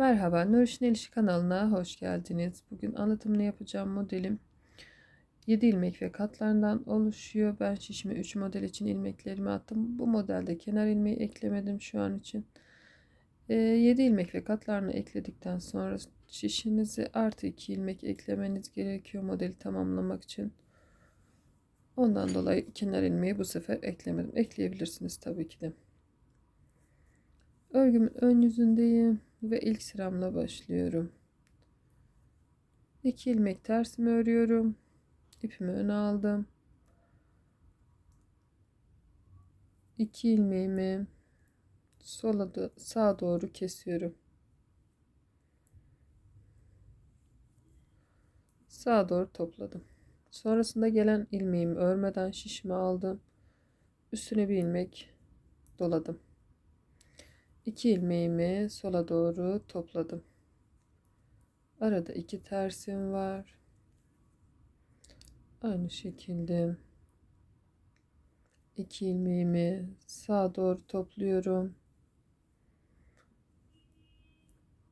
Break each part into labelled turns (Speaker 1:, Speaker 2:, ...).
Speaker 1: Merhaba, Nurişin Elişi kanalına hoş geldiniz. Bugün anlatımını yapacağım modelim 7 ilmek ve katlarından oluşuyor. Ben şişime 3 model için ilmeklerimi attım. Bu modelde kenar ilmeği eklemedim şu an için. 7 ilmek ve katlarını ekledikten sonra şişinizi artı 2 ilmek eklemeniz gerekiyor modeli tamamlamak için. Ondan dolayı kenar ilmeği bu sefer eklemedim. Ekleyebilirsiniz tabii ki de. Örgümün ön yüzündeyim ve ilk sıramla başlıyorum. 2 ilmek tersimi örüyorum. İpimi öne aldım. 2 ilmeğimi sola da sağa doğru kesiyorum. Sağa doğru topladım. Sonrasında gelen ilmeğimi örmeden şişime aldım. Üstüne bir ilmek doladım. 2 ilmeğimi sola doğru topladım. Arada iki tersim var. Aynı şekilde iki ilmeğimi sağa doğru topluyorum.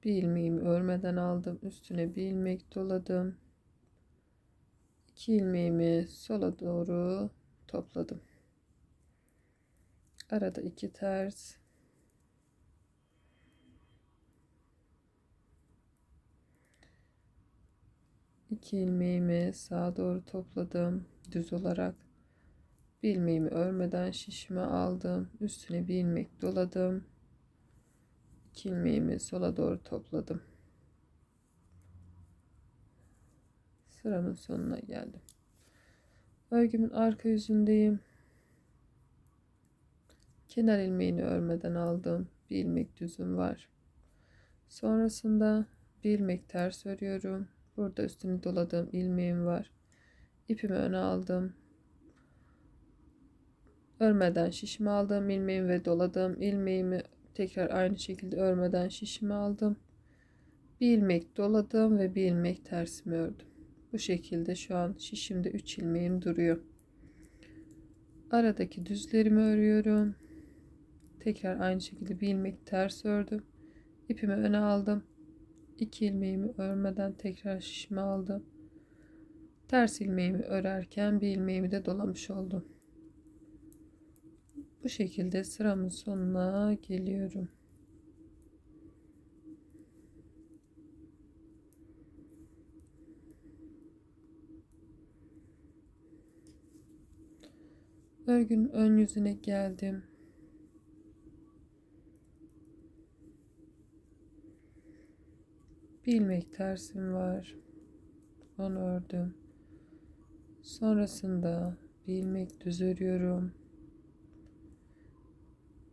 Speaker 1: Bir ilmeğimi örmeden aldım. Üstüne bir ilmek doladım. İki ilmeğimi sola doğru topladım. Arada iki ters 2 ilmeğimi sağa doğru topladım düz olarak. Bir ilmeğimi örmeden şişime aldım üstüne bir ilmek doladım. 2 ilmeğimi sola doğru topladım. Sıramın sonuna geldim. Örgümün arka yüzündeyim. Kenar ilmeğini örmeden aldım. Bir ilmek düzüm var. Sonrasında bir ilmek ters örüyorum Burada üstünü doladığım ilmeğim var. İpimi öne aldım. Örmeden şişimi aldım ilmeğimi ve doladığım ilmeğimi tekrar aynı şekilde örmeden şişimi aldım. Bir ilmek doladım ve bir ilmek tersimi ördüm. Bu şekilde şu an şişimde 3 ilmeğim duruyor. Aradaki düzlerimi örüyorum. Tekrar aynı şekilde bir ilmek ters ördüm. İpimi öne aldım. 2 ilmeğimi örmeden tekrar şişme aldım. Ters ilmeğimi örerken bir ilmeğimi de dolamış oldum. Bu şekilde sıramın sonuna geliyorum. Örgünün ön yüzüne geldim. Bir ilmek tersim var. Onu ördüm. Sonrasında bir ilmek düz örüyorum.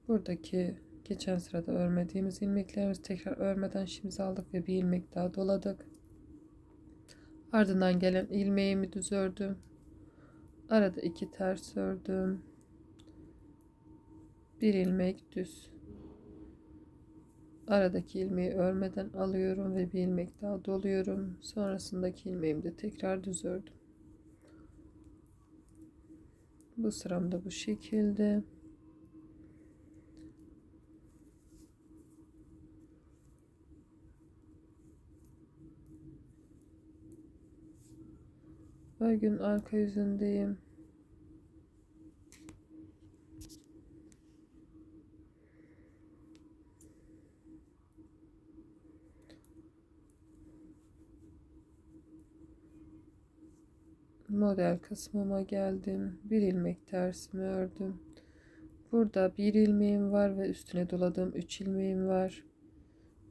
Speaker 1: Buradaki geçen sırada örmediğimiz ilmeklerimizi tekrar örmeden şimdi aldık ve bir ilmek daha doladık. Ardından gelen ilmeğimi düz ördüm. Arada iki ters ördüm. Bir ilmek düz. Aradaki ilmeği örmeden alıyorum ve bir ilmek daha doluyorum. Sonrasındaki ilmeğimi de tekrar düz ördüm. Bu sıramda bu şekilde. Örgün arka yüzündeyim. Model kısmıma geldim. Bir ilmek tersimi ördüm. Burada bir ilmeğim var ve üstüne doladığım 3 ilmeğim var.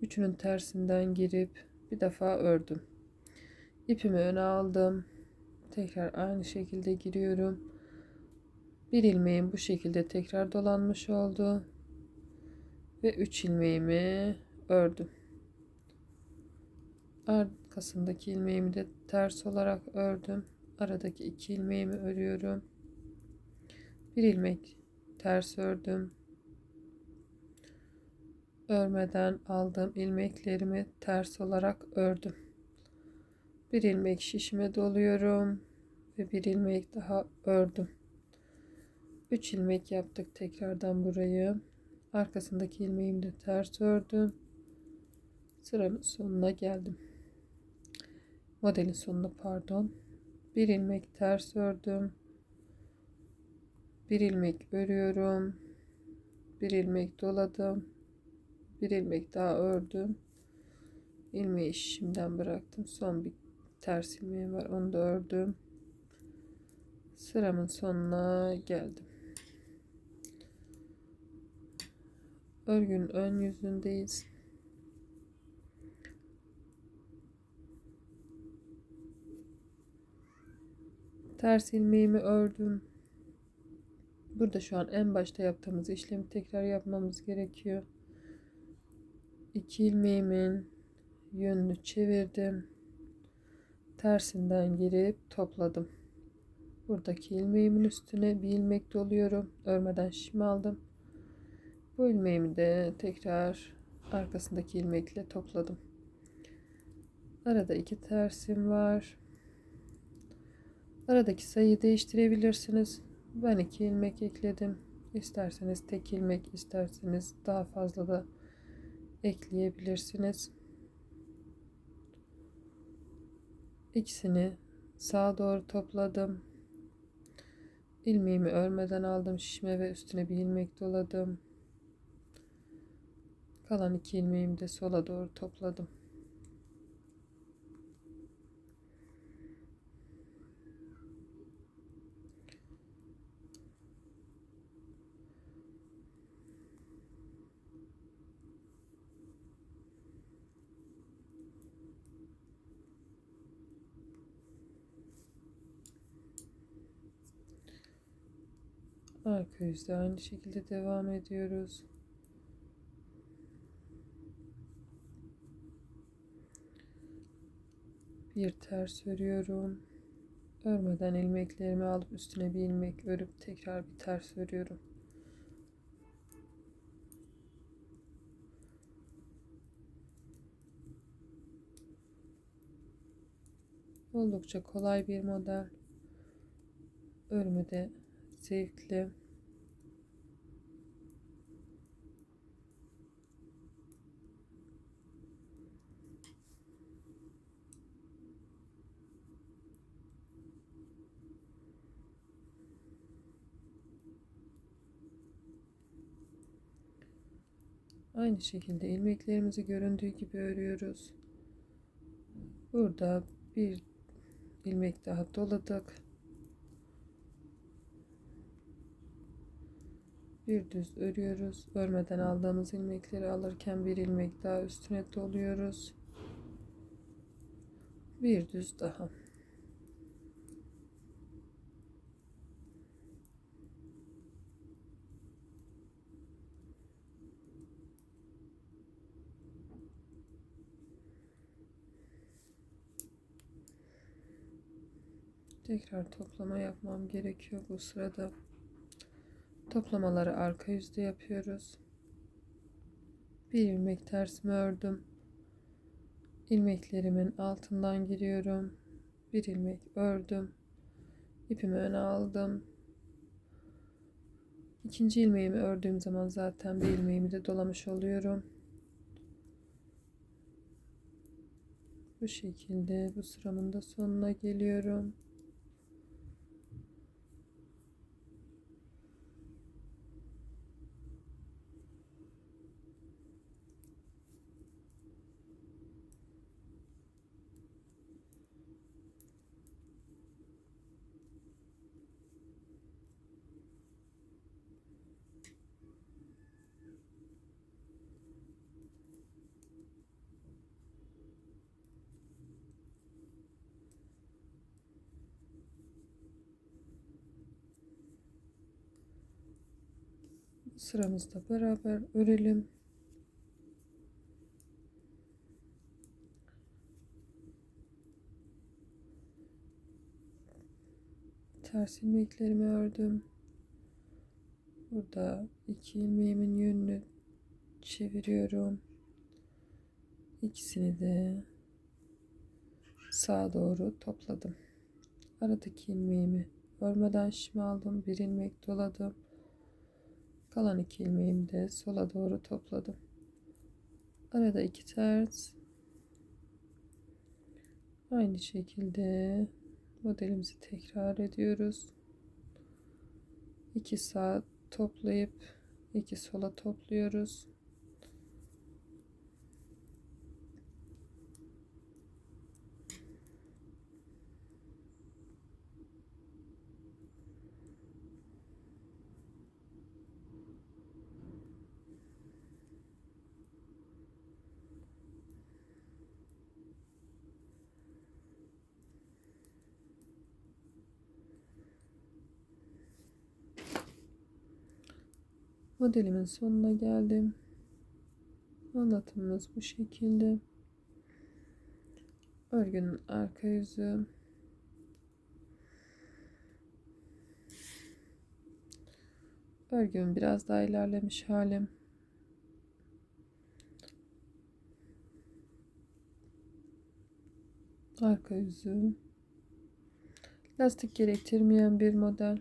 Speaker 1: Üçünün tersinden girip bir defa ördüm. İpimi öne aldım. Tekrar aynı şekilde giriyorum. Bir ilmeğim bu şekilde tekrar dolanmış oldu. Ve 3 ilmeğimi ördüm. Arkasındaki ilmeğimi de ters olarak ördüm aradaki iki ilmeğimi örüyorum. Bir ilmek ters ördüm. Örmeden aldığım ilmeklerimi ters olarak ördüm. Bir ilmek şişime doluyorum ve bir ilmek daha ördüm. 3 ilmek yaptık tekrardan burayı. Arkasındaki ilmeğimi de ters ördüm. sıranın sonuna geldim. Modelin sonuna pardon. Bir ilmek ters ördüm. Bir ilmek örüyorum. Bir ilmek doladım. Bir ilmek daha ördüm. İlmeği şimdiden bıraktım. Son bir ters ilmeğim var. Onu da ördüm. Sıramın sonuna geldim. Örgünün ön yüzündeyiz. Ters ilmeğimi ördüm. Burada şu an en başta yaptığımız işlemi tekrar yapmamız gerekiyor. İki ilmeğimin yönünü çevirdim. Tersinden girip topladım. Buradaki ilmeğimin üstüne bir ilmek doluyorum. Örmeden şişimi aldım. Bu ilmeğimi de tekrar arkasındaki ilmekle topladım. Arada iki tersim var. Aradaki sayıyı değiştirebilirsiniz. Ben iki ilmek ekledim. İsterseniz tek ilmek, isterseniz daha fazla da ekleyebilirsiniz. İkisini sağa doğru topladım. İlmeğimi örmeden aldım şişme ve üstüne bir ilmek doladım. Kalan iki ilmeğimi de sola doğru topladım. Arka yüzde aynı şekilde devam ediyoruz. Bir ters örüyorum. Örmeden ilmeklerimi alıp üstüne bir ilmek örüp tekrar bir ters örüyorum. Oldukça kolay bir model. Örümü de zevkli. Aynı şekilde ilmeklerimizi göründüğü gibi örüyoruz. Burada bir ilmek daha doladık. Bir düz örüyoruz. Örmeden aldığımız ilmekleri alırken bir ilmek daha üstüne doluyoruz. Bir düz daha. Tekrar toplama yapmam gerekiyor bu sırada. Toplamaları arka yüzde yapıyoruz. Bir ilmek tersimi ördüm. İlmeklerimin altından giriyorum. Bir ilmek ördüm. İpimi öne aldım. İkinci ilmeğimi ördüğüm zaman zaten bir ilmeğimi de dolamış oluyorum. Bu şekilde bu sıramın da sonuna geliyorum. Sıramızda beraber örelim. Ters ilmeklerimi ördüm. Burada iki ilmeğimin yönünü çeviriyorum. İkisini de sağa doğru topladım. Aradaki ilmeğimi örmeden şişme aldım. Bir ilmek doladım. Kalan iki ilmeğimi de sola doğru topladım. Arada iki ters. Aynı şekilde modelimizi tekrar ediyoruz. İki sağ toplayıp iki sola topluyoruz. Modelimin sonuna geldim. Anlatımımız bu şekilde. Örgünün arka yüzü. Örgümün biraz daha ilerlemiş halim. Arka yüzü. Lastik gerektirmeyen bir model.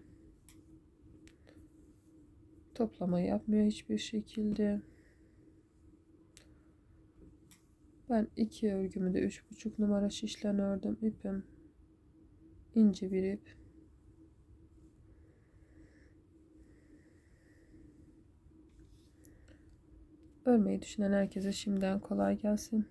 Speaker 1: Toplama yapmıyor hiçbir şekilde. Ben iki örgümü de üç buçuk numara şişlen ördüm. İpim ince bir ip. Örmeyi düşünen herkese şimdiden kolay gelsin.